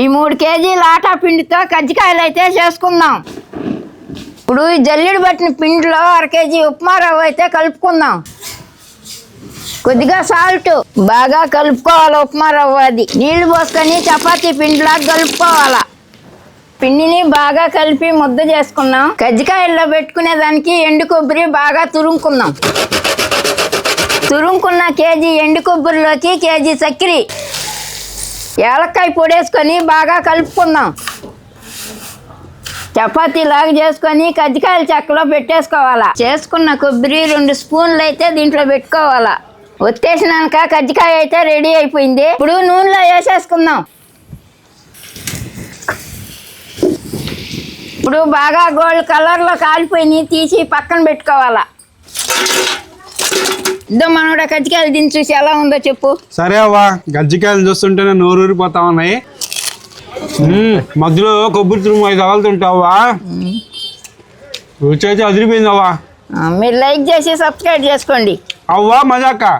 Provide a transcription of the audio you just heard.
ఈ మూడు కేజీల ఆటా పిండితో కజ్జికాయలు అయితే చేసుకుందాం. ఇప్పుడు ఈ జల్లెడు పట్టిన పిండిలో అర కేజీ ఉప్మా రవ్వ అయితే కలుపుకుందాం. కొద్దిగా సాల్ట్ బాగా కలుపుకోవాలి ఉప్మా రవ్వ అది. నీళ్ళు పోసుకొని చపాతీ పిండిలా కలుపుకోవాలా. పిండిని బాగా కలిపి ముద్ద చేసుకున్నాం కజ్జికాయల్లో పెట్టుకునే దానికి ఎండు కొబ్బరి బాగా తురుముకుందాం. తురుముకున్న కేజీ ఎండు కొబ్బరిలోకి కేజీ చక్కెర. ఏలక్కాయ పొడేసుకొని బాగా కలుపుకుందాం. చపాతీ లాగా చేసుకొని కజ్జికాయలు చెక్కలో పెట్టేసుకోవాలా. చేసుకున్న కొబ్బరి రెండు స్పూన్లు అయితే దీంట్లో పెట్టుకోవాలా. ఒత్తేసినాక కజ్జికాయ అయితే రెడీ అయిపోయింది. ఇప్పుడు నూనెలో వేసేసుకుందాం. ఇప్పుడు బాగా గోల్డ్ కలర్లో కాలిపోయినాయి తీసి పక్కన పెట్టుకోవాలా. ఇద్దో మనోడ కజ్జికాయలు దీన్ని చూసి ఎలా ఉందో చెప్పు. సరే అవ్వా గజ్జికాయలు చూస్తుంటేనే నోరు ఊరిపోతా ఉన్నాయి మ్మ్, మధ్యలో కొబ్బరి తురుము ఐదు తగులుతుంటావా రుచి అయితే అదిరిపోయింది అవ్వా. ఆ, మీరు లైక్ చేసి సబ్స్క్రైబ్ చేసుకోండి. అవ్వా మజాక?